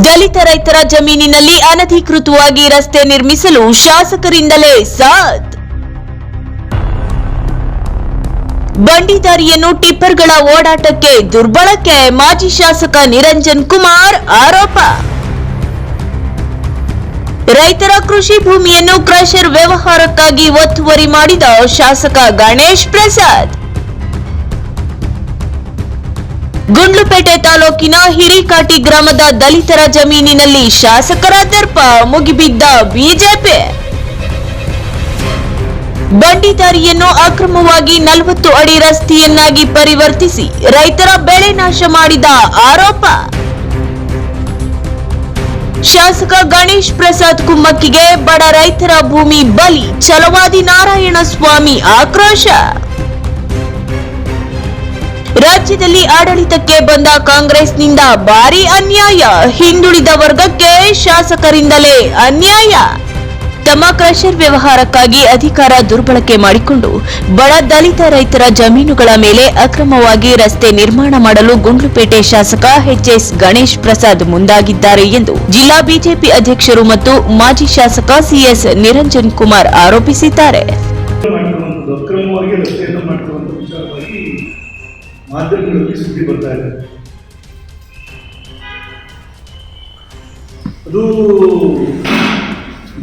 ದಲಿತ ರೈತರ ಜಮೀನಿನಲ್ಲಿ ಅನಧಿಕೃತವಾಗಿ ರಸ್ತೆ ನಿರ್ಮಿಸಲು ಶಾಸಕರಿಂದಲೇ ಸಾಥ್. ಬಂಡಿದಾರಿಯನ್ನು ಟಿಪ್ಪರ್ಗಳ ಓಡಾಟಕ್ಕೆ ದುರ್ಬಳಕೆ, ಮಾಜಿ ಶಾಸಕ ನಿರಂಜನ್ ಕುಮಾರ್ ಆರೋಪ. ರೈತರ ಕೃಷಿ ಭೂಮಿಯನ್ನು ಕ್ರಷರ್ ವ್ಯವಹಾರಕ್ಕಾಗಿ ಒತ್ತುವರಿ ಮಾಡಿದ ಶಾಸಕ ಗಣೇಶ್ ಪ್ರಸಾದ್. ಗುಂಡ್ಲುಪೇಟೆ ತಾಲೂಕಿನ ಹಿರಿಕಾಟಿ ಗ್ರಾಮದ ದಲಿತರ ಜಮೀನಿನಲ್ಲಿ ಶಾಸಕರ ದರ್ಪ ಮುಗಿಬಿದ್ದ ಬಿಜೆಪಿ. ಬಂಡಿದಾರಿಯನ್ನು ಅಕ್ರಮವಾಗಿ ನಲವತ್ತು ಅಡಿ ರಸ್ತೆಯನ್ನಾಗಿ ಪರಿವರ್ತಿಸಿ ರೈತರ ಬೆಳೆ ನಾಶ ಮಾಡಿದ ಆರೋಪ. ಶಾಸಕ ಗಣೇಶ್ ಪ್ರಸಾದ್ ಕುಮ್ಮಕ್ಕಿಗೆ ಬಡ ರೈತರ ಭೂಮಿ ಬಲಿ ಚಲವಾದಿ ನಾರಾಯಣ ಸ್ವಾಮಿ ಆಕ್ರೋಶ. ರಾಜ್ಯದಲ್ಲಿ ಆಡಳಿತಕ್ಕೆ ಬಂದ ಕಾಂಗ್ರೆಸ್ನಿಂದ ಭಾರಿ ಅನ್ಯಾಯ ಹಿಂದುಳಿದ ವರ್ಗಕ್ಕೆ ಶಾಸಕರಿಂದಲೇ ಅನ್ಯಾಯ. ತಮ್ಮ ಕ್ರಷರ್ ವ್ಯವಹಾರಕ್ಕಾಗಿ ಅಧಿಕಾರ ದುರ್ಬಳಕೆ ಮಾಡಿಕೊಂಡು ಬಡ ದಲಿತ ರೈತರ ಜಮೀನುಗಳ ಮೇಲೆ ಅಕ್ರಮವಾಗಿ ರಸ್ತೆ ನಿರ್ಮಾಣ ಮಾಡಲು ಗುಂಡ್ಲುಪೇಟೆ ಶಾಸಕ ಎಚ್ಎಸ್ ಗಣೇಶ್ ಪ್ರಸಾದ್ ಮುಂದಾಗಿದ್ದಾರೆ ಎಂದು ಜಿಲ್ಲಾ ಬಿಜೆಪಿ ಅಧ್ಯಕ್ಷರು ಮತ್ತು ಮಾಜಿ ಶಾಸಕ ಸಿಎಸ್ ನಿರಂಜನ್ ಕುಮಾರ್ ಆರೋಪಿಸಿದ್ದಾರೆ. ಮಾಧ್ಯಮಗಳಲ್ಲಿ ಸುದ್ದಿ ಬರ್ತಾ ಇದೆ. ಅದು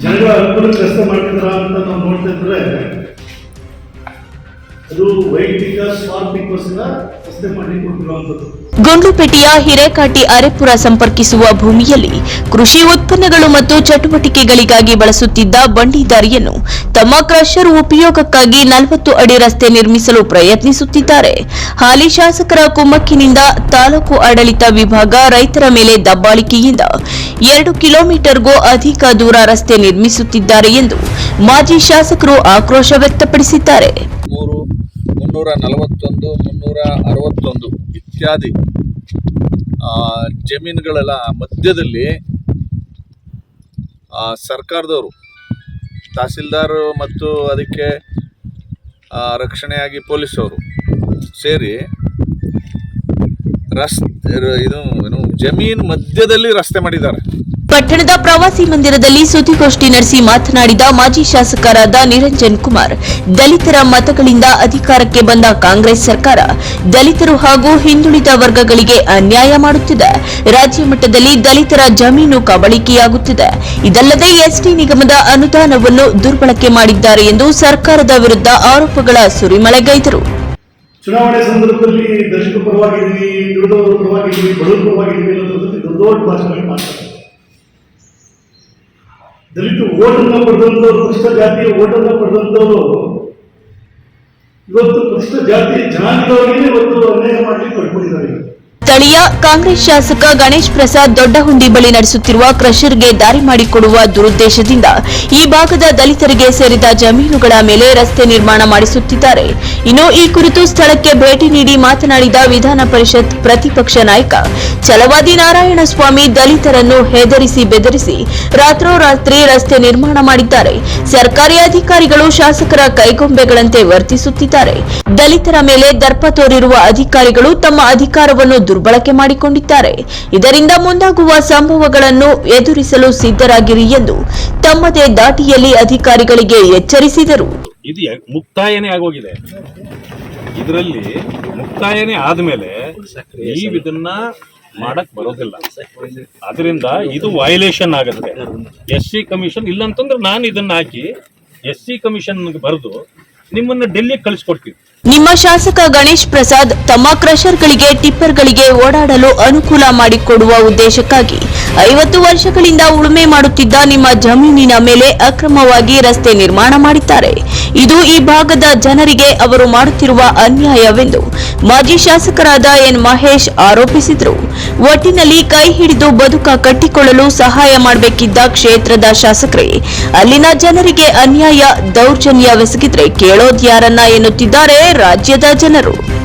ಜನರ ಅನುಕೂಲ ಕೆಲಸ ಮಾಡ್ತಿದ್ರ ಅಂತ ನಾವು ನೋಡ್ತಾ ಇದ್ರೆ, ಅದು ವೈಯಕ್ತಿಕ, ಸ್ವಾರ್ಥಿಕೋಸ್ಕರ ರಸ್ತೆ ಮಾಡಿ ಕೊಟ್ಟಿರುವಂಥದ್ದು ಗುಂಡ್ಲುಪೇಟೆಯ ಹಿರೇಕಾಟಿ ಅರೆಪುರ ಸಂಪರ್ಕಿಸುವ ಭೂಮಿಯಲ್ಲಿ ಕೃಷಿ ಉತ್ಪನ್ನಗಳು ಮತ್ತು ಚಟುವಟಿಕೆಗಳಿಗಾಗಿ ಬಳಸುತ್ತಿದ್ದ ಬಂಡಿದಾರಿಯನ್ನು ತಮ್ಮ ಕ್ರಷರ್ ಉಪಯೋಗಕ್ಕಾಗಿ ನಲವತ್ತು ಅಡಿ ರಸ್ತೆ ನಿರ್ಮಿಸಲು ಪ್ರಯತ್ನಿಸುತ್ತಿದ್ದಾರೆ. ಹಾಲಿ ಶಾಸಕರ ಕುಮ್ಮಕ್ಕಿನಿಂದ ತಾಲೂಕು ಆಡಳಿತ ವಿಭಾಗ ರೈತರ ಮೇಲೆ ದಬ್ಬಾಳಿಕೆಯಿಂದ ಎರಡು ಕಿಲೋಮೀಟರ್ಗೂ ಅಧಿಕ ದೂರ ರಸ್ತೆ ನಿರ್ಮಿಸುತ್ತಿದ್ದಾರೆ ಎಂದು ಮಾಜಿ ಶಾಸಕರು ಆಕ್ರೋಶ ವ್ಯಕ್ತಪಡಿಸಿದ್ದಾರೆ. ಮುನ್ನೂರ ನಲವತ್ತೊಂದು ಮುನ್ನೂರ ಅರವತ್ತೊಂದು ಇತ್ಯಾದಿ ಜಮೀನುಗಳೆಲ್ಲ ಮಧ್ಯದಲ್ಲಿ ಸರ್ಕಾರದವರು ತಹಸೀಲ್ದಾರ್ ಮತ್ತು ಅದಕ್ಕೆ ರಕ್ಷಣೆಯಾಗಿ ಪೊಲೀಸವರು ಸೇರಿ ರಸ್ತೆ, ಇದು, ಏನು, ಜಮೀನು ಮಧ್ಯದಲ್ಲಿ ರಸ್ತೆ ಮಾಡಿದ್ದಾರೆ. ಪಟ್ಟಣದ ಪ್ರವಾಸಿ ಮಂದಿರದಲ್ಲಿ ಸುದ್ದಿಗೋಷ್ಠಿ ನಡೆಸಿ ಮಾತನಾಡಿದ ಮಾಜಿ ಶಾಸಕರಾದ ನಿರಂಜನ್ ಕುಮಾರ್, ದಲಿತರ ಮತಗಳಿಂದ ಅಧಿಕಾರಕ್ಕೆ ಬಂದ ಕಾಂಗ್ರೆಸ್ ಸರ್ಕಾರ ದಲಿತರು ಹಾಗೂ ಹಿಂದುಳಿದ ವರ್ಗಗಳಿಗೆ ಅನ್ಯಾಯ ಮಾಡುತ್ತಿದೆ. ರಾಜ್ಯ ಮಟ್ಟದಲ್ಲಿ ದಲಿತರ ಜಮೀನು ಕಬಳಿಕೆಯಾಗುತ್ತಿದೆ. ಇದಲ್ಲದೆ ಎಸ್ಟಿ ನಿಗಮದ ಅನುದಾನವನ್ನು ದುರ್ಬಳಕೆ ಮಾಡಿದ್ದಾರೆ ಎಂದು ಸರ್ಕಾರದ ವಿರುದ್ಧ ಆರೋಪಗಳ ಸುರಿಮಳೆಗೈದರು. ಚುನಾವಣೆ ಸಂದರ್ಭದಲ್ಲಿ ದಲಿತ ಪರವಾಗಿದ್ದೀವಿ ಪರವಾಗಿದ್ದೀವಿ ಬಡವರ ಪರವಾಗಿದ್ದೀವಿ ಅನ್ನೋದ್ರಲ್ಲಿ ದೊಡ್ಡ ದೊಡ್ಡ ಭಾಷೆಗಳು ಮಾಡ್ತಾರೆ. ದಲಿತ ಓಟನ್ನ ಪಡೆದಂಥವ್ರು, ಕೃಷ್ಣ ಜಾತಿಯ ಓಟನ್ನ ಪಡೆದಂಥವ್ರು, ಇವತ್ತು ಕೃಷ್ಣ ಜಾತಿ ಜನಾಂಗದವರಿಗೆ ಇವತ್ತು ಅನ್ಯಾಯ ಮಾಡಲಿಕ್ಕೆ ಪಡ್ಕೊಂಡಿದ್ದಾರೆ ಸ್ಥಳೀಯ ಕಾಂಗ್ರೆಸ್ ಶಾಸಕ ಗಣೇಶ್ ಪ್ರಸಾದ್ ದೊಡ್ಡಹುಂಡಿ ಬಳಿ ನಡೆಸುತ್ತಿರುವ ಕ್ರಷರ್ಗೆ ದಾರಿ ಮಾಡಿಕೊಡುವ ದುರುದ್ದೇಶದಿಂದ ಈ ಭಾಗದ ದಲಿತರಿಗೆ ಸೇರಿದ ಜಮೀನುಗಳ ಮೇಲೆ ರಸ್ತೆ ನಿರ್ಮಾಣ ಮಾಡಿಸುತ್ತಿದ್ದಾರೆ. ಇನ್ನು ಈ ಕುರಿತು ಸ್ಥಳಕ್ಕೆ ಭೇಟಿ ನೀಡಿ ಮಾತನಾಡಿದ ವಿಧಾನ ಪರಿಷತ್ ಪ್ರತಿಪಕ್ಷ ನಾಯಕ, ಛಲವಾದಿ ನಾರಾಯಣಸ್ವಾಮಿ ದಲಿತರನ್ನು ಹೆದರಿಸಿ ಬೆದರಿಸಿ ರಾತ್ರೋರಾತ್ರಿ ರಸ್ತೆ ನಿರ್ಮಾಣ ಮಾಡಿದ್ದಾರೆ. ಸರ್ಕಾರಿ ಅಧಿಕಾರಿಗಳು ಶಾಸಕರ ಕೈಗೊಂಬೆಗಳಂತೆ ವರ್ತಿಸುತ್ತಿದ್ದಾರೆ. ದಲಿತರ ಮೇಲೆ ದರ್ಪ ತೋರಿರುವ ಅಧಿಕಾರಿಗಳು ತಮ್ಮ ಅಧಿಕಾರವನ್ನು ದುರ್ಬಳಕೆ ಮಾಡಿಕೊಂಡಿದ್ದಾರೆ. ಇದರಿಂದ ಮುಂದಾಗುವ ಸಂಭವಗಳನ್ನು ಎದುರಿಸಲು ಸಿದ್ಧರಾಗಿರಿ ಎಂದು ತಮ್ಮದೇ ದಾಟಿಯಲ್ಲಿ ಅಧಿಕಾರಿಗಳಿಗೆ ಎಚ್ಚರಿಸಿದರು. ಇದು ಮುಕ್ತಾಯನೇ ಆಗೋಗಿದೆ. ಇದರಲ್ಲಿ ಮುಕ್ತಾಯನೇ ಆದ್ಮೇಲೆ ನೀವು ಇದನ್ನ ಮಾಡಕ್ ಬರೋದಿಲ್ಲ. ಅದರಿಂದ ಇದು ವಯಲೇಷನ್ ಆಗುತ್ತೆ. ಎಸ್ ಸಿ ಕಮಿಷನ್ ಇಲ್ಲ ಅಂತಂದ್ರೆ ನಾನು ಇದನ್ನ ಹಾಕಿ ಎಸ್ ಸಿ ಕಮಿಷನ್ ಬರೆದು ನಿಮ್ಮನ್ನ ಡೆಲ್ಲಿ ಕಳಿಸ್ಕೊಡ್ತೀವಿ. ನಿಮ್ಮ ಶಾಸಕ ಗಣೇಶ್ ಪ್ರಸಾದ್ ತಮ್ಮ ಕ್ರಷರ್ಗಳಿಗೆ ಟಿಪ್ಪರ್ಗಳಿಗೆ ಓಡಾಡಲು ಅನುಕೂಲ ಮಾಡಿಕೊಡುವ ಉದ್ದೇಶಕ್ಕಾಗಿ ಐವತ್ತು ವರ್ಷಗಳಿಂದ ಉಳುಮೆ ಮಾಡುತ್ತಿದ್ದ ನಿಮ್ಮ ಜಮೀನಿನ ಮೇಲೆ ಅಕ್ರಮವಾಗಿ ರಸ್ತೆ ನಿರ್ಮಾಣ ಮಾಡಿದ್ದಾರೆ. ಇದು ಈ ಭಾಗದ ಜನರಿಗೆ ಅವರು ಮಾಡುತ್ತಿರುವ ಅನ್ಯಾಯವೆಂದು ಮಾಜಿ ಶಾಸಕರಾದ ಎನ್ ಮಹೇಶ್ ಆರೋಪಿಸಿದರು. ಒಟ್ಟಿನಲ್ಲಿ ಕೈ ಹಿಡಿದು ಬದುಕ ಕಟ್ಟಿಕೊಳ್ಳಲು ಸಹಾಯ ಮಾಡಬೇಕಿದ್ದ ಕ್ಷೇತ್ರದ ಶಾಸಕರೇ, ಅಲ್ಲಿನ ಜನರಿಗೆ ಅನ್ಯಾಯ ದೌರ್ಜನ್ಯವೆಸಗಿದ್ರೆ ಕೇಳೋದ್ಯಾರನ್ನ ಎನ್ನುತ್ತಿದ್ದಾರೆ ರಾಜ್ಯದ ಜನರು.